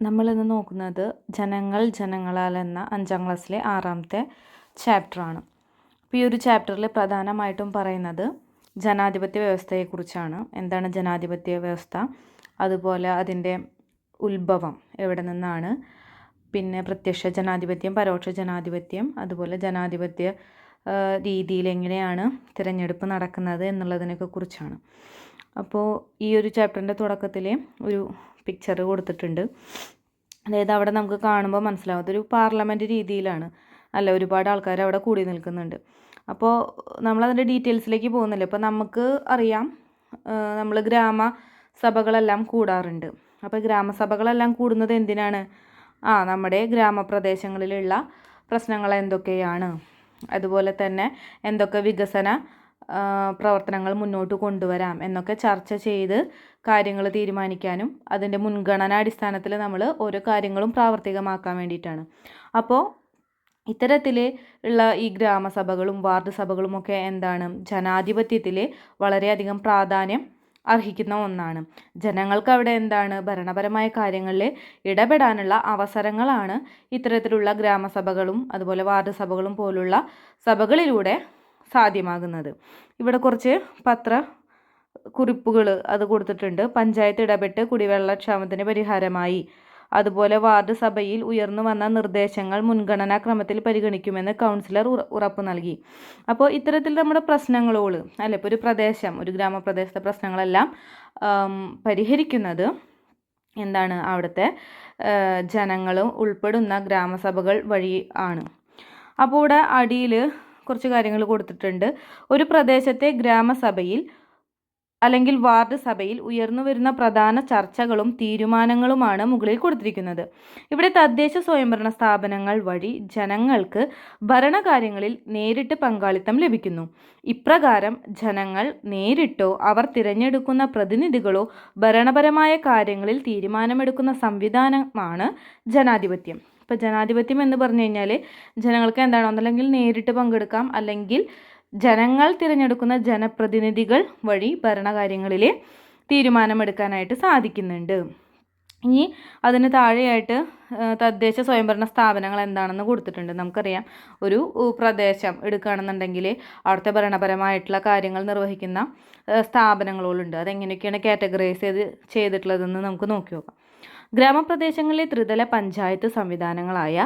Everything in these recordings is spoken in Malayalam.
നമ്മളിന്ന് നോക്കുന്നത് ജനങ്ങൾ ജനങ്ങളാൽ എന്ന അഞ്ചാം ക്ലാസ്സിലെ ആറാമത്തെ ചാപ്റ്ററാണ്. അപ്പോൾ ഈ ഒരു ചാപ്റ്ററിൽ പ്രധാനമായിട്ടും പറയുന്നത് ജനാധിപത്യ വ്യവസ്ഥയെക്കുറിച്ചാണ്. എന്താണ് ജനാധിപത്യ വ്യവസ്ഥ? അതുപോലെ അതിന്റെ ഉത്ഭവം എവിടെ നിന്നാണ്? പിന്നെ പ്രത്യക്ഷ ജനാധിപത്യം പരോക്ഷ ജനാധിപത്യം അതുപോലെ ജനാധിപത്യ രീതിയിൽ എങ്ങനെയാണ് തിരഞ്ഞെടുപ്പ് നടക്കുന്നത് എന്നുള്ളതിനൊക്കെ കുറിച്ചാണ്. അപ്പോൾ ഈ ഒരു ചാപ്റ്ററിന്റെ തുടക്കത്തിലെ ഒരു പിക്ചർ കൊടുത്തിട്ടുണ്ട്. അതായത് അവിടെ നമുക്ക് കാണുമ്പോൾ മനസ്സിലാവും അതൊരു പാർലമെന്റ് രീതിയിലാണ്. അല്ല ഒരുപാട് ആൾക്കാർ അവിടെ കൂടി നിൽക്കുന്നുണ്ട്. അപ്പോൾ നമ്മളതിന്റെ ഡീറ്റെയിൽസിലേക്ക് പോകുന്നില്ല. ഇപ്പോൾ നമുക്ക് അറിയാം നമ്മൾ ഗ്രാമ സഭകളെല്ലാം കൂടാറുണ്ട്. അപ്പോൾ ഗ്രാമസഭകളെല്ലാം കൂടുന്നത് എന്തിനാണ്? ആ നമ്മുടെ ഗ്രാമപ്രദേശങ്ങളിലുള്ള പ്രശ്നങ്ങൾ എന്തൊക്കെയാണ് അതുപോലെ തന്നെ എന്തൊക്കെ വികസന പ്രവർത്തനങ്ങൾ മുന്നോട്ട് കൊണ്ടുവരാം എന്നൊക്കെ ചർച്ച ചെയ്ത് കാര്യങ്ങൾ തീരുമാനിക്കാനും അതിന്റെ മുൻഗണനാടിസ്ഥാനത്തിൽ നമ്മൾ ഓരോ കാര്യങ്ങളും പ്രാവർത്തികമാക്കാൻ വേണ്ടിയിട്ടാണ്. അപ്പോൾ ഇത്തരത്തിൽ ഉള്ള ഈ ഗ്രാമസഭകളും വാർഡ് സഭകളും ഒക്കെ എന്താണ്? ജനാധിപത്യത്തിൽ വളരെയധികം പ്രാധാന്യം അർഹിക്കുന്ന ഒന്നാണ്. ജനങ്ങൾക്ക് അവിടെ എന്താണ്? ഭരണപരമായ കാര്യങ്ങളിൽ ഇടപെടാനുള്ള അവസരങ്ങളാണ് ഇത്തരത്തിലുള്ള ഗ്രാമസഭകളും അതുപോലെ വാർഡ് സഭകളും പോലുള്ള സഭകളിലൂടെ സാധ്യമാകുന്നത്. ഇവിടെ കുറച്ച് പത്ര കുറിപ്പുകൾ അത് കൊടുത്തിട്ടുണ്ട്. പഞ്ചായത്ത് ഇടപെട്ട് കുടിവെള്ളക്ഷാമത്തിന് പരിഹാരമായി. അതുപോലെ വാർഡ് സഭയിൽ ഉയർന്നു വന്ന നിർദ്ദേശങ്ങൾ മുൻഗണനാ ക്രമത്തിൽ പരിഗണിക്കുമെന്ന് കൗൺസിലർ ഉറ- ഉറപ്പ് നൽകി. അപ്പോൾ ഇത്തരത്തിൽ നമ്മുടെ പ്രശ്നങ്ങളോട് അല്ല ഇപ്പോൾ ഒരു പ്രദേശം ഒരു ഗ്രാമപ്രദേശത്തെ പ്രശ്നങ്ങളെല്ലാം പരിഹരിക്കുന്നത് എന്താണ് അവിടുത്തെ ജനങ്ങളും ഉൾപ്പെടുന്ന ഗ്രാമസഭകൾ വഴി ആണ്. അപ്പോൾ ഇവിടെ അടിയിൽ കുറച്ച് കാര്യങ്ങൾ കൊടുത്തിട്ടുണ്ട്. ഒരു പ്രദേശത്തെ ഗ്രാമസഭയിൽ അല്ലെങ്കിൽ വാർഡ് സഭയിൽ ഉയർന്നു വരുന്ന പ്രധാന ചർച്ചകളും തീരുമാനങ്ങളുമാണ് മുകളിൽ കൊടുത്തിരിക്കുന്നത്. ഇവിടെ തദ്ദേശ സ്വയംഭരണ സ്ഥാപനങ്ങൾ വഴി ജനങ്ങൾക്ക് ഭരണകാര്യങ്ങളിൽ നേരിട്ട് പങ്കാളിത്തം ലഭിക്കുന്നു. ഇപ്രകാരം ജനങ്ങൾ നേരിട്ടോ അവർ തിരഞ്ഞെടുക്കുന്ന പ്രതിനിധികളോ ഭരണപരമായ കാര്യങ്ങളിൽ തീരുമാനമെടുക്കുന്ന സംവിധാനമാണ് ജനാധിപത്യം. ഇപ്പോൾ ജനാധിപത്യം എന്ന് പറഞ്ഞു കഴിഞ്ഞാൽ ജനങ്ങൾക്ക് എന്താണ് ഒന്നല്ലെങ്കിൽ നേരിട്ട് പങ്കെടുക്കാം അല്ലെങ്കിൽ ജനങ്ങൾ തിരഞ്ഞെടുക്കുന്ന ജനപ്രതിനിധികൾ വഴി ഭരണകാര്യങ്ങളിൽ തീരുമാനമെടുക്കാനായിട്ട് സാധിക്കുന്നുണ്ട്. ഇനി അതിന് താഴെയായിട്ട് തദ്ദേശ സ്വയംഭരണ സ്ഥാപനങ്ങൾ എന്താണെന്ന് കൊടുത്തിട്ടുണ്ട്. നമുക്കറിയാം ഒരു പ്രദേശം എടുക്കുകയാണെന്നുണ്ടെങ്കിൽ അവിടുത്തെ ഭരണപരമായിട്ടുള്ള കാര്യങ്ങൾ നിർവഹിക്കുന്ന സ്ഥാപനങ്ങളുണ്ട് അതെങ്ങനെയൊക്കെയാണ് കാറ്റഗറൈസ് ചെയ്ത് ചെയ്തിട്ടുള്ളതെന്ന് നമുക്ക് നോക്കി നോക്കാം. ഗ്രാമപ്രദേശങ്ങളിലെ ത്രിതല പഞ്ചായത്ത് സംവിധാനങ്ങളായ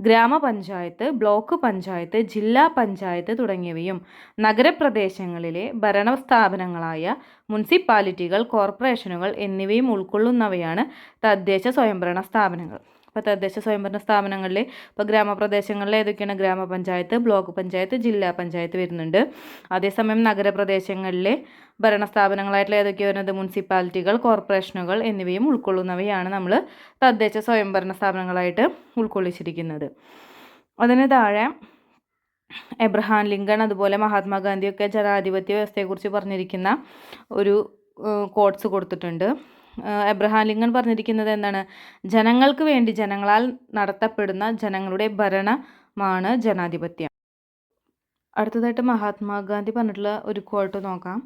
ഗ്രാമപഞ്ചായത്ത് ബ്ലോക്ക് പഞ്ചായത്ത് ജില്ലാ പഞ്ചായത്ത് തുടങ്ങിയവയും നഗരപ്രദേശങ്ങളിലെ ഭരണ സ്ഥാപനങ്ങളായ മുനിസിപ്പാലിറ്റികൾ കോർപ്പറേഷനുകൾ എന്നിവയും ഉൾക്കൊള്ളുന്നവയാണ് തദ്ദേശ സ്വയംഭരണ സ്ഥാപനങ്ങൾ. ഇപ്പോൾ തദ്ദേശ സ്വയംഭരണ സ്ഥാപനങ്ങളിൽ ഇപ്പോൾ ഗ്രാമപ്രദേശങ്ങളിൽ ഏതൊക്കെയാണ് ഗ്രാമപഞ്ചായത്ത് ബ്ലോക്ക് പഞ്ചായത്ത് ജില്ലാ പഞ്ചായത്ത് വരുന്നുണ്ട്. അതേസമയം നഗരപ്രദേശങ്ങളിൽ ഭരണ സ്ഥാപനങ്ങളായിട്ടുള്ള ഏതൊക്കെ വരുന്നത്? മുനിസിപ്പാലിറ്റികൾ കോർപ്പറേഷനുകൾ എന്നിവയും ഉൾക്കൊള്ളുന്നവയാണ് നമ്മൾ തദ്ദേശ സ്വയംഭരണ സ്ഥാപനങ്ങളായിട്ട് ഉൾക്കൊള്ളിച്ചിരിക്കുന്നത്. അതിന് താഴെ എബ്രഹാം ലിങ്കൺ അതുപോലെ മഹാത്മാഗാന്ധിയൊക്കെ ജനാധിപത്യ വ്യവസ്ഥയെക്കുറിച്ച് പറഞ്ഞിരിക്കുന്ന ഒരു കോട്സ് കൊടുത്തിട്ടുണ്ട്. എബ്രഹാം ലിങ്കൺ പറഞ്ഞിരിക്കുന്നത് എന്താണ്? ജനങ്ങൾക്ക് വേണ്ടി ജനങ്ങളാൽ നടത്തപ്പെടുന്ന ജനങ്ങളുടെ ഭരണമാണ് ജനാധിപത്യം. അടുത്തതായിട്ട് മഹാത്മാഗാന്ധി പറഞ്ഞിട്ടുള്ള ഒരു കോട്ട് നോക്കാം.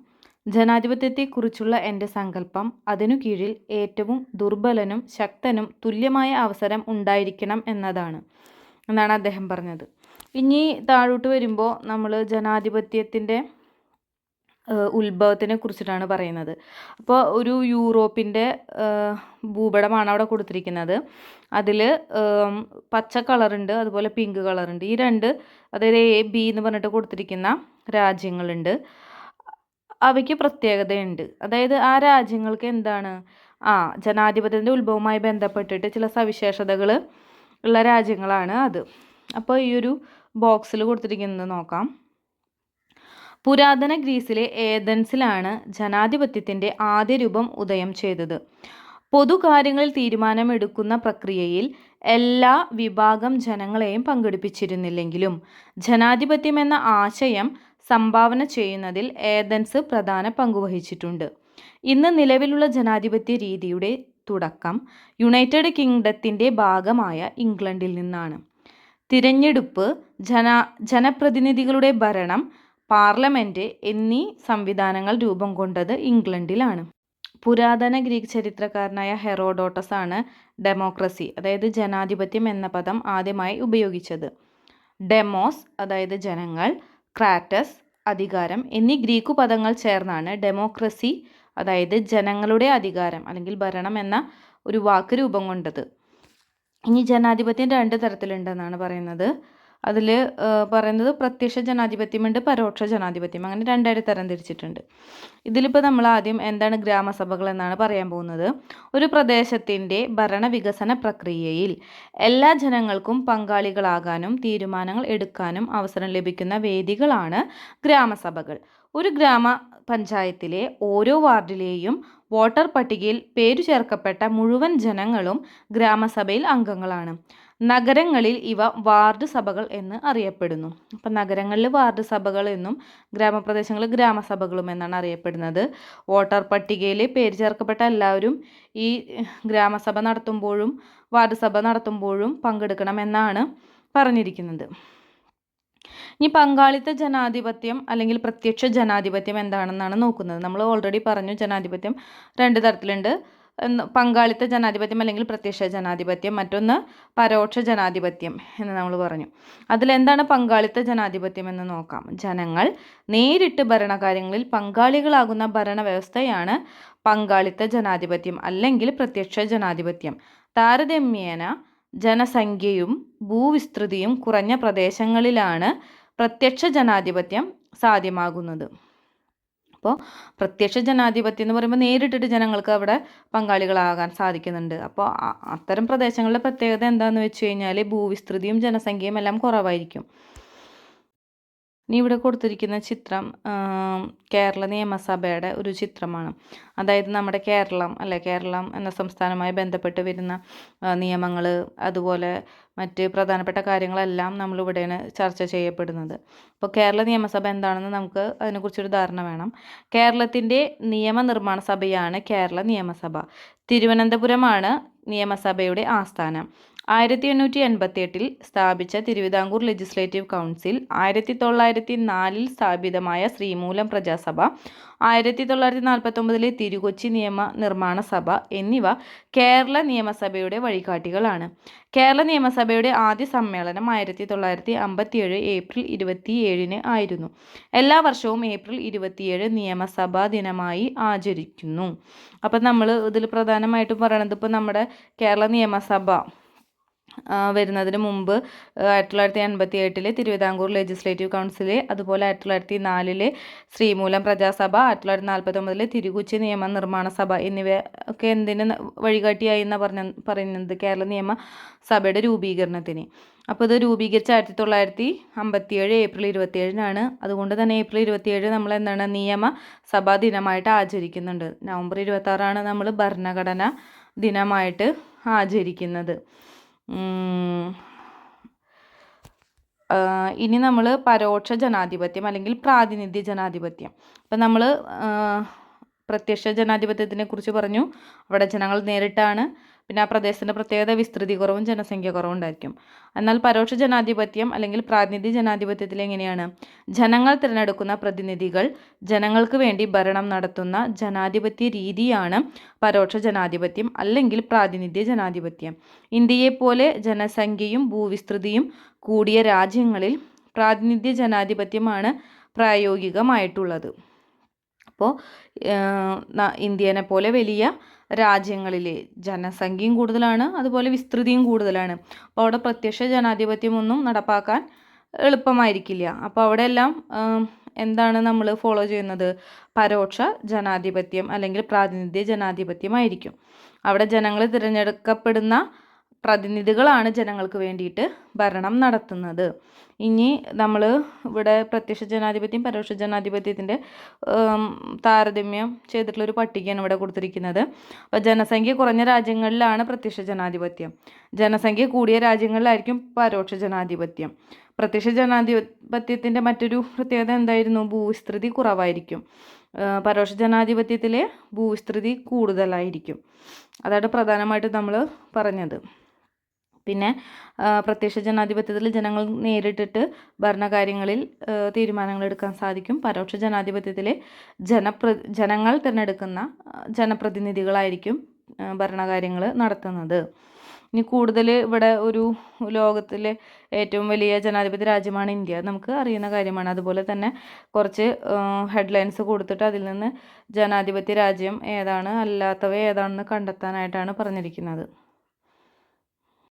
ജനാധിപത്യത്തെക്കുറിച്ചുള്ള എന്റെ സങ്കല്പം അതിനു കീഴിൽ ഏറ്റവും ദുർബലനും ശക്തനും തുല്യമായ അവസരം ഉണ്ടായിരിക്കണം എന്നതാണ്. എന്നാണ് അദ്ദേഹം പറഞ്ഞത്. ഇനി താഴോട്ട് വരുമ്പോൾ നമ്മൾ ജനാധിപത്യത്തിന്റെ ഉത്ഭവത്തിനെ കുറിച്ചിട്ടാണ് പറയുന്നത്. അപ്പോൾ ഒരു യൂറോപ്പിന്റെ ഭൂപടമാണ് അവിടെ കൊടുത്തിരിക്കുന്നത്. അതിൽ പച്ച കളറുണ്ട് അതുപോലെ പിങ്ക് കളറുണ്ട്. ഈ രണ്ട് അതായത് എ ബി എന്ന് പറഞ്ഞിട്ട് കൊടുത്തിരിക്കുന്ന രാജ്യങ്ങളുണ്ട്. അവയ്ക്ക് പ്രത്യേകതയുണ്ട്. അതായത് ആ രാജ്യങ്ങൾക്ക് എന്താണ്? ആ ജനാധിപത്യത്തിന്റെ ഉത്ഭവവുമായി ബന്ധപ്പെട്ടിട്ട് ചില സവിശേഷതകൾ ഉള്ള രാജ്യങ്ങളാണ് അത്. അപ്പോൾ ഈ ഒരു ബോക്സിൽ കൊടുത്തിരിക്കുന്നത് നോക്കാം. പുരാതന ഗ്രീസിലെ ഏതൻസിലാണ് ജനാധിപത്യത്തിന്റെ ആദ്യ രൂപം ഉദയം ചെയ്തത്. പൊതുകാര്യങ്ങളിൽ തീരുമാനമെടുക്കുന്ന പ്രക്രിയയിൽ എല്ലാ വിഭാഗം ജനങ്ങളെയും പങ്കെടുപ്പിച്ചിരുന്നില്ലെങ്കിലും ജനാധിപത്യം എന്ന ആശയം സംഭാവന ചെയ്യുന്നതിൽ ഏതൻസ് പ്രധാന പങ്കുവഹിച്ചിട്ടുണ്ട് ഇന്ന് നിലവിലുള്ള ജനാധിപത്യ രീതിയുടെ തുടക്കം യുണൈറ്റഡ് കിങ്ഡത്തിന്റെ ഭാഗമായ ഇംഗ്ലണ്ടിൽ നിന്നാണ്. തിരഞ്ഞെടുപ്പ് ജന ജനപ്രതിനിധികളുടെ ഭരണം പാർലമെന്റ് എന്നീ സംവിധാനങ്ങൾ രൂപം കൊണ്ടത് ഇംഗ്ലണ്ടിലാണ്. പുരാതന ഗ്രീക്ക് ചരിത്രകാരനായ ഹെറോഡോട്ടസ് ആണ് ഡെമോക്രസി അതായത് ജനാധിപത്യം എന്ന പദം ആദ്യമായി ഉപയോഗിച്ചത്. ഡെമോസ് അതായത് ജനങ്ങൾ ക്രാറ്റസ് അധികാരം എന്നീ ഗ്രീക്ക് പദങ്ങൾ ചേർന്നാണ് ഡെമോക്രസി അതായത് ജനങ്ങളുടെ അധികാരം അല്ലെങ്കിൽ ഭരണം എന്ന ഒരു വാക്ക് രൂപം കൊണ്ടത്. ഇനി ജനാധിപത്യം രണ്ട് തരത്തിലുണ്ടെന്നാണ് പറയുന്നത്. അതിൽ പറയുന്നത് പ്രത്യക്ഷ ജനാധിപത്യമുണ്ട് പരോക്ഷ ജനാധിപത്യം. അങ്ങനെ രണ്ടായിട്ട് തരം തിരിച്ചിട്ടുണ്ട്. ഇതിലിപ്പോൾ നമ്മൾ ആദ്യം എന്താണ് ഗ്രാമസഭകൾ എന്നാണ് പറയാൻ പോകുന്നത്. ഒരു പ്രദേശത്തിന്റെ ഭരണ വികസന പ്രക്രിയയിൽ എല്ലാ ജനങ്ങൾക്കും പങ്കാളികളാകാനും തീരുമാനങ്ങൾ എടുക്കാനും അവസരം ലഭിക്കുന്ന വേദികളാണ് ഗ്രാമസഭകൾ. ഒരു ഗ്രാമ പഞ്ചായത്തിലെ ഓരോ വാർഡിലെയും വോട്ടർ പട്ടികയിൽ പേരു ചേർക്കപ്പെട്ട മുഴുവൻ ജനങ്ങളും ഗ്രാമസഭയിൽ അംഗങ്ങളാണ്. നഗരങ്ങളിൽ ഇവ വാർഡ് സഭകൾ എന്ന് അറിയപ്പെടുന്നു. അപ്പം നഗരങ്ങളിൽ വാർഡ് സഭകൾ എന്നും ഗ്രാമപ്രദേശങ്ങളിൽ ഗ്രാമസഭകളും എന്നാണ് അറിയപ്പെടുന്നത്. വോട്ടർ പട്ടികയിൽ പേര് ചേർക്കപ്പെട്ട എല്ലാവരും ഈ ഗ്രാമസഭ നടത്തുമ്പോഴും വാർഡ് സഭ നടത്തുമ്പോഴും പങ്കെടുക്കണമെന്നാണ് പറഞ്ഞിരിക്കുന്നത്. ഇനി പങ്കാളിത്ത ജനാധിപത്യം അല്ലെങ്കിൽ പ്രത്യക്ഷ ജനാധിപത്യം എന്താണെന്നാണ് നോക്കുന്നത്. നമ്മൾ ഓൾറെഡി പറഞ്ഞു ജനാധിപത്യം രണ്ട് തരത്തിലുണ്ട്. പങ്കാളിത്ത ജനാധിപത്യം അല്ലെങ്കിൽ പ്രത്യക്ഷ ജനാധിപത്യം മറ്റൊന്ന് പരോക്ഷ ജനാധിപത്യം എന്ന് നമ്മൾ പറഞ്ഞു. അതിലെന്താണ് പങ്കാളിത്ത ജനാധിപത്യം എന്ന് നോക്കാം. ജനങ്ങൾ നേരിട്ട് ഭരണകാര്യങ്ങളിൽ പങ്കാളികളാകുന്ന ഭരണവ്യവസ്ഥയാണ് പങ്കാളിത്ത ജനാധിപത്യം അല്ലെങ്കിൽ പ്രത്യക്ഷ ജനാധിപത്യം. താരതമ്യേന ജനസംഖ്യയും ഭൂവിസ്തൃതിയും കുറഞ്ഞ പ്രദേശങ്ങളിലാണ് പ്രത്യക്ഷ ജനാധിപത്യം സാധ്യമാകുന്നത്. അപ്പോൾ പ്രത്യക്ഷ ജനാധിപത്യം എന്ന് പറയുമ്പോൾ നേരിട്ടിട്ട് ജനങ്ങൾക്ക് അവിടെ പങ്കാളികളാകാൻ സാധിക്കുന്നുണ്ട്. അപ്പോൾ അത്തരം പ്രദേശങ്ങളിലെ പ്രത്യേകത എന്താണെന്ന് വെച്ച് കഴിഞ്ഞാൽ ഭൂവിസ്തൃതിയും ജനസംഖ്യയും എല്ലാം കുറവായിരിക്കും. ഇനി ഇവിടെ കൊടുത്തിരിക്കുന്ന ചിത്രം കേരള നിയമസഭയുടെ ഒരു ചിത്രമാണ്. അതായത് നമ്മുടെ കേരളം അല്ലെ? കേരളം എന്ന സംസ്ഥാനവുമായി ബന്ധപ്പെട്ട് വരുന്ന നിയമങ്ങൾ അതുപോലെ മറ്റ് പ്രധാനപ്പെട്ട കാര്യങ്ങളെല്ലാം നമ്മളിവിടെയാണ് ചർച്ച ചെയ്യപ്പെടുന്നത്. അപ്പോൾ കേരള നിയമസഭ എന്താണെന്ന് നമുക്ക് അതിനെക്കുറിച്ചൊരു ധാരണ വേണം. കേരളത്തിന്റെ നിയമനിർമ്മാണ സഭയാണ് കേരള നിയമസഭ. തിരുവനന്തപുരമാണ് നിയമസഭയുടെ ആസ്ഥാനം. ആയിരത്തി എണ്ണൂറ്റി എൺപത്തി എട്ടിൽ സ്ഥാപിച്ച തിരുവിതാംകൂർ ലെജിസ്ലേറ്റീവ് കൗൺസിൽ ആയിരത്തി തൊള്ളായിരത്തി നാലിൽ സ്ഥാപിതമായ ശ്രീമൂലം പ്രജാസഭ ആയിരത്തി തൊള്ളായിരത്തി നാൽപ്പത്തൊമ്പതിലെ തിരുകൊച്ചി നിയമ നിർമ്മാണ സഭ എന്നിവ കേരള നിയമസഭയുടെ വഴികാട്ടികളാണ്. കേരള നിയമസഭയുടെ ആദ്യ സമ്മേളനം ആയിരത്തി തൊള്ളായിരത്തി അമ്പത്തിയേഴ് ഏപ്രിൽ ഇരുപത്തിയേഴിന് ആയിരുന്നു. എല്ലാ വർഷവും ഏപ്രിൽ ഇരുപത്തിയേഴ് നിയമസഭാ ദിനമായി ആചരിക്കുന്നു. അപ്പം നമ്മൾ ഇതിൽ പ്രധാനമായിട്ടും പറയണത് ഇപ്പോൾ നമ്മുടെ കേരള നിയമസഭ വരുന്നതിന് മുമ്പ് ആയിരത്തി തൊള്ളായിരത്തി എൺപത്തി എട്ടിലെ തിരുവിതാംകൂർ ലെജിസ്ലേറ്റീവ് കൗൺസിൽ അതുപോലെ ആയിരത്തി തൊള്ളായിരത്തി നാലിലെ ശ്രീമൂലം പ്രജാസഭ ആയിരത്തി തൊള്ളായിരത്തി നാൽപ്പത്തൊമ്പതിലെ തിരുകുച്ചി നിയമ നിർമ്മാണ സഭ എന്നിവ ഒക്കെ എന്തിന് വഴികാട്ടിയായി എന്ന് പറഞ്ഞ പറയുന്നത് കേരള നിയമസഭയുടെ രൂപീകരണത്തിന്. അപ്പോൾ ഇത് രൂപീകരിച്ച ആയിരത്തി തൊള്ളായിരത്തി അമ്പത്തിയേഴ് ഏപ്രിൽ ഇരുപത്തിയേഴിനാണ്. അതുകൊണ്ട് തന്നെ ഏപ്രിൽ ഇരുപത്തിയേഴ് നമ്മൾ എന്താണ് നിയമസഭാ ദിനമായിട്ട് ആചരിക്കുന്നുണ്ട്. നവംബർ ഇരുപത്താറാണ് നമ്മൾ ഭരണഘടന ദിനമായിട്ട് ആചരിക്കുന്നത്. ഇനി നമ്മൾ പരോക്ഷ ജനാധിപത്യം അല്ലെങ്കിൽ പ്രാതിനിധ്യ ജനാധിപത്യം. ഇപ്പം നമ്മൾ പ്രത്യക്ഷ ജനാധിപത്യത്തിനെ കുറിച്ച് പറഞ്ഞു. അവിടെ ജനങ്ങൾ നേരിട്ടാണ്. പിന്നെ ആ പ്രദേശത്തിന്റെ പ്രത്യേകത വിസ്തൃതി കുറവും ജനസംഖ്യ കുറവും ഉണ്ടായിരിക്കും. എന്നാൽ പരോക്ഷ ജനാധിപത്യം അല്ലെങ്കിൽ പ്രാതിനിധ്യ ജനാധിപത്യത്തിൽ എങ്ങനെയാണ്? ജനങ്ങൾ തിരഞ്ഞെടുക്കുന്ന പ്രതിനിധികൾ ജനങ്ങൾക്ക് വേണ്ടി ഭരണം നടത്തുന്ന ജനാധിപത്യ രീതിയാണ് പരോക്ഷ ജനാധിപത്യം അല്ലെങ്കിൽ പ്രാതിനിധ്യ ജനാധിപത്യം. ഇന്ത്യയെപ്പോലെ ജനസംഖ്യയും ഭൂവിസ്തൃതിയും കൂടിയ രാജ്യങ്ങളിൽ പ്രാതിനിധ്യ ജനാധിപത്യമാണ് പ്രായോഗികമായിട്ടുള്ളത്. അപ്പോൾ ഇന്ത്യനെ പോലെ വലിയ രാജ്യങ്ങളിൽ ജനസംഖ്യയും കൂടുതലാണ് അതുപോലെ വിസ്തൃതിയും കൂടുതലാണ്. അപ്പോൾ അവിടെ പ്രത്യക്ഷ ജനാധിപത്യമൊന്നും നടപ്പാക്കാൻ എളുപ്പമായിരിക്കില്ല. അപ്പോൾ അവിടെ എല്ലാം എന്താണ് നമ്മൾ ഫോളോ ചെയ്യുന്നത്? പരോക്ഷ ജനാധിപത്യം അല്ലെങ്കിൽ പ്രാതിനിധ്യ ജനാധിപത്യമായിരിക്കും അവിടെ ജനങ്ങൾ തിരഞ്ഞെടുക്കപ്പെടുന്ന പ്രതിനിധികളാണ് ജനങ്ങൾക്ക് വേണ്ടിയിട്ട് ഭരണം നടത്തുന്നത്. ഇനി നമ്മൾ ഇവിടെ പ്രത്യക്ഷ ജനാധിപത്യം പരോക്ഷ ജനാധിപത്യത്തിന്റെ താരതമ്യം ചെയ്തിട്ടുള്ളൊരു പട്ടികയാണ് ഇവിടെ കൊടുത്തിരിക്കുന്നത്. അപ്പോൾ ജനസംഖ്യ കുറഞ്ഞ രാജ്യങ്ങളിലാണ് പ്രത്യക്ഷ ജനാധിപത്യം. ജനസംഖ്യ കൂടിയ രാജ്യങ്ങളിലായിരിക്കും പരോക്ഷ ജനാധിപത്യം. പ്രത്യക്ഷ ജനാധിപത്യത്തിന്റെ മറ്റൊരു പ്രത്യേകത എന്തായിരുന്നു? ഭൂവിസ്തൃതി കുറവായിരിക്കും. പരോക്ഷ ജനാധിപത്യത്തിലെ ഭൂവിസ്തൃതി കൂടുതലായിരിക്കും. അതാണ് പ്രധാനമായിട്ട് നമ്മൾ പറഞ്ഞത്. പിന്നെ പ്രത്യക്ഷ ജനാധിപത്യത്തിൽ ജനങ്ങൾ നേരിട്ടിട്ട് ഭരണകാര്യങ്ങളിൽ തീരുമാനങ്ങൾ എടുക്കാൻ സാധിക്കും. പരോക്ഷ ജനാധിപത്യത്തിൽ ജനപ്ര ജനങ്ങൾ തിരഞ്ഞെടുക്കുന്ന ജനപ്രതിനിധികളായിരിക്കും ഭരണകാര്യങ്ങൾ നടത്തുന്നത്. ഇനി കൂടുതൽ ഇവിടെ ഒരു ലോകത്തിലെ ഏറ്റവും വലിയ ജനാധിപത്യ രാജ്യമാണ് ഇന്ത്യ. നമുക്ക് അറിയുന്ന കാര്യമാണ്. അതുപോലെ തന്നെ കുറച്ച് ഹെഡ്ലൈൻസ് കൊടുത്തിട്ട് അതിൽ നിന്ന് ജനാധിപത്യ രാജ്യം ഏതാണ് അല്ലാത്തവ ഏതാണെന്ന് കണ്ടെത്താനായിട്ടാണ് പറഞ്ഞിരിക്കുന്നത്.